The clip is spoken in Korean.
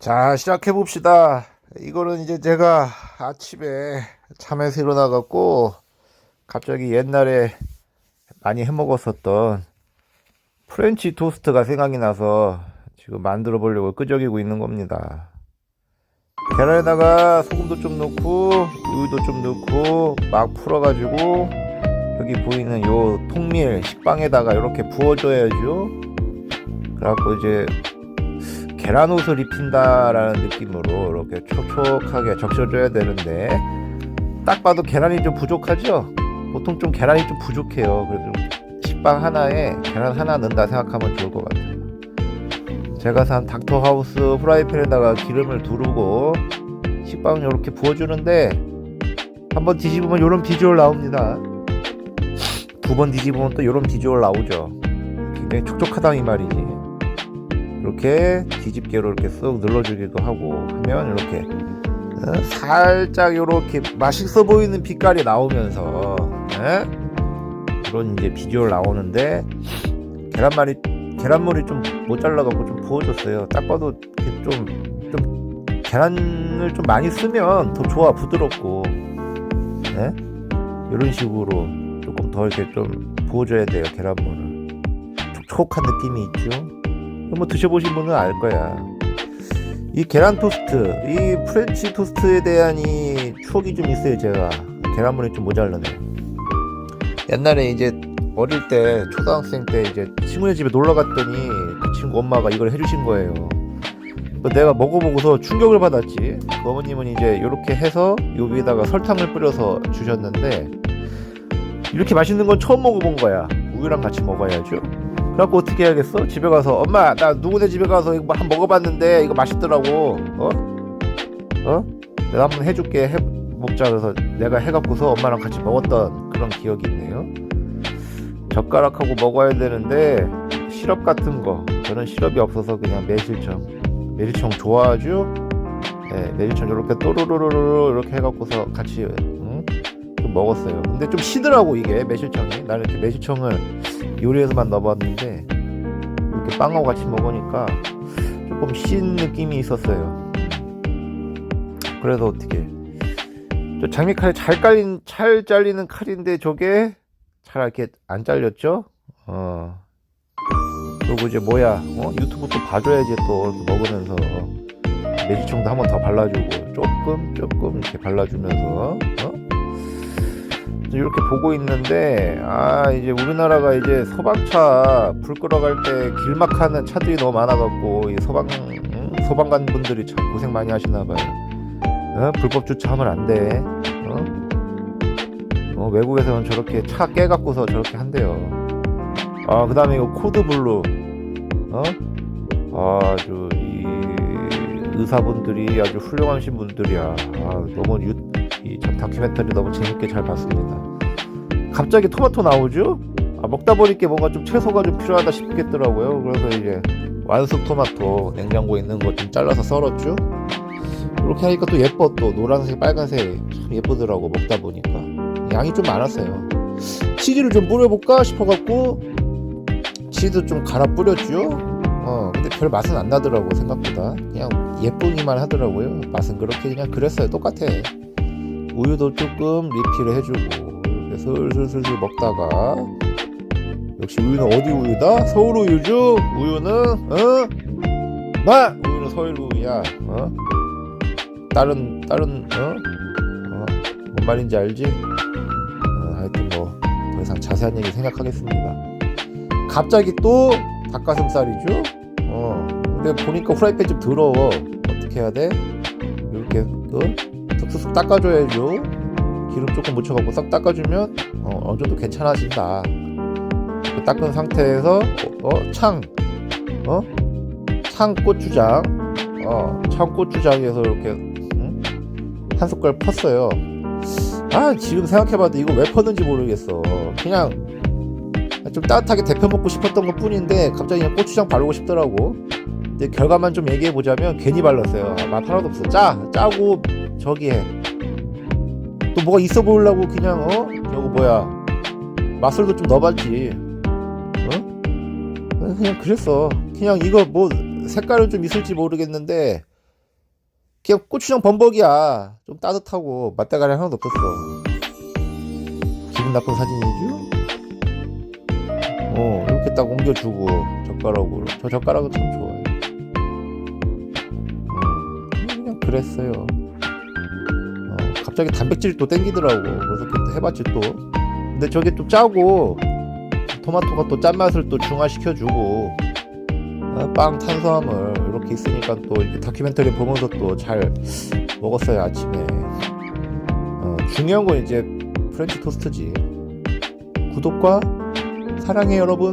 자, 시작해 봅시다. 이거는 이제 제가 아침에 잠에서 일어나갖고 갑자기 옛날에 많이 해 먹었었던 프렌치 토스트가 생각이 나서 지금 만들어 보려고 끄적이고 있는 겁니다. 계란에다가 소금도 좀 넣고 우유도 좀 넣고 막 풀어가지고 여기 보이는 요 통밀 식빵에다가 이렇게 부어줘야죠. 그래갖고 이제 계란 옷을 입힌다라는 느낌으로 이렇게 촉촉하게 적셔줘야 되는데 딱 봐도 계란이 좀 부족하죠? 보통 좀 계란이 좀 부족해요. 그래서 좀 식빵 하나에 계란 하나 넣는다 생각하면 좋을 것 같아요. 제가 산 닥터하우스 프라이팬에다가 기름을 두르고 식빵 이렇게 부어주는데 한번 뒤집으면 이런 비주얼 나옵니다. 두 번 뒤집으면 또 이런 비주얼 나오죠. 굉장히 촉촉하다 이 말이지. 이렇게 뒤집개로 이렇게 쓱 눌러주기도 하고 하면 이렇게 어, 살짝 이렇게 맛있어 보이는 빛깔이 나오면서 예? 그런 이제 비주얼 나오는데 계란말이 계란물이 좀 모자라갖고 좀 부어졌어요. 딱 봐도 이렇게 좀, 좀 계란을 좀 많이 쓰면 더 좋아 부드럽고 예? 이런 식으로 조금 더 이렇게 좀 부어줘야 돼요 계란물을 촉촉한 느낌이 있죠. 뭐 드셔보신 분은 알 거야. 이 계란 토스트, 이 프렌치 토스트에 대한 이 추억이 좀 있어요, 제가. 계란물이 좀 모자라네. 옛날에 이제 어릴 때, 초등학생 때 이제 친구네 집에 놀러 갔더니 그 친구 엄마가 이걸 해주신 거예요. 그 내가 먹어보고서 충격을 받았지. 그 어머님은 이제 이렇게 해서 요 위에다가 설탕을 뿌려서 주셨는데 이렇게 맛있는 건 처음 먹어본 거야. 우유랑 같이 먹어야죠. 그래갖고 어떻게 해야겠어? 집에 가서 엄마 나 누구네 집에 가서 이거 한번 먹어봤는데 이거 맛있더라고 어? 어? 내가 한번 해줄게 해 먹자 그래서 내가 해갖고서 엄마랑 같이 먹었던 그런 기억이 있네요 젓가락하고 먹어야 되는데 시럽 같은 거 저는 시럽이 없어서 그냥 매실청 매실청 좋아하죠? 네 매실청 이렇게 또르르르르 이렇게 해갖고서 같이 응? 좀 먹었어요 근데 좀 시더라고 이게 매실청이 나는 이렇게 매실청을 요리에서만 넣어봤는데 이렇게 빵하고 같이 먹으니까 조금 신 느낌이 있었어요. 그래서 어떻게 저 장미칼이 잘 깔린 잘 잘리는 칼인데 저게 잘 이렇게 안 잘렸죠? 어 그리고 이제 뭐야 어? 유튜브 또 봐줘야지 또 먹으면서 매실청도 한 번 더 발라주고 조금 조금 이렇게 발라주면서 어? 이렇게 보고 있는데 아 이제 우리나라가 이제 소방차 불 끌어갈 때 길막하는 차들이 너무 많아갖고 이 소방 응? 소방관 분들이 참 고생 많이 하시나 봐요. 어? 불법 주차하면 안 돼. 어? 어, 외국에서는 저렇게 차 깨갖고서 저렇게 한대요. 아 그다음에 이거 코드 블루. 어? 아주 이 의사분들이 아주 훌륭하신 분들이야. 아, 너무 유, 이참 다큐멘터리 너무 재밌게 잘 봤습니다. 갑자기 토마토 나오죠? 아, 먹다 보니까 뭔가 좀 채소가 좀 필요하다 싶겠더라고요. 그래서 이제 완숙 토마토 냉장고에 있는 거 좀 잘라서 썰었죠. 이렇게 하니까 또 예뻐 또 노란색 빨간색 참 예쁘더라고 먹다 보니까 양이 좀 많았어요. 치즈를 좀 뿌려볼까 싶어갖고 치즈 좀 갈아 뿌렸죠. 어 근데 별 맛은 안 나더라고 생각보다 그냥 예쁘기만 하더라고요. 맛은 그렇게 그냥 그랬어요. 똑같아. 우유도 조금 리필을 해주고 이렇게 슬슬슬슬 먹다가 역시 우유는 어디 우유다? 서울 우유죠? 우유는 어? 마! 우유는 서울 우유야 어? 다른 다른 어? 어? 뭔 말인지 알지? 어, 하여튼 뭐 더 이상 자세한 얘기 생각하겠습니다 갑자기 또 닭가슴살이죠? 어 근데 보니까 후라이팬 좀 더러워 어떻게 해야 돼? 이렇게 어? 쓱쓱 닦아줘야죠. 기름 조금 묻혀갖고 싹 닦아주면 어, 어느 정도 괜찮아진다. 그 닦은 상태에서 어, 어, 창, 어, 창 고추장, 어, 창 고추장에서 이렇게 응? 한 숟갈 펐어요. 아 지금 생각해봐도 이거 왜 펐는지 모르겠어. 그냥 좀 따뜻하게 데펴 먹고 싶었던 것 뿐인데 갑자기 그냥 고추장 바르고 싶더라고. 근데 결과만 좀 얘기해 보자면 괜히 발랐어요. 아, 맛 하나도 없어. 짜, 짜고 저기 해. 또 뭐가 있어 보이려고 그냥 어? 저거 뭐야 맛술도 좀 넣어봤지. 어? 그냥 그랬어. 그냥 이거 뭐 색깔은 좀 있을지 모르겠는데 그냥 고추장 범벅이야. 좀 따뜻하고 맛대가리 하나도 없었어. 기분 나쁜 사진이죠? 어, 이렇게 딱 옮겨주고, 젓가락으로. 저 젓가락은 참 좋아 그랬어요. 어, 갑자기 단백질이 또 땡기더라고. 그래서 그때 해봤지 또. 근데 저게 또 짜고, 토마토가 또 짠맛을 또 중화시켜주고, 어, 빵 탄수화물 이렇게 있으니까 또 이렇게 다큐멘터리 보면서 또 잘 먹었어요 아침에 어, 중요한 건 이제 프렌치 토스트지 구독과 사랑해 여러분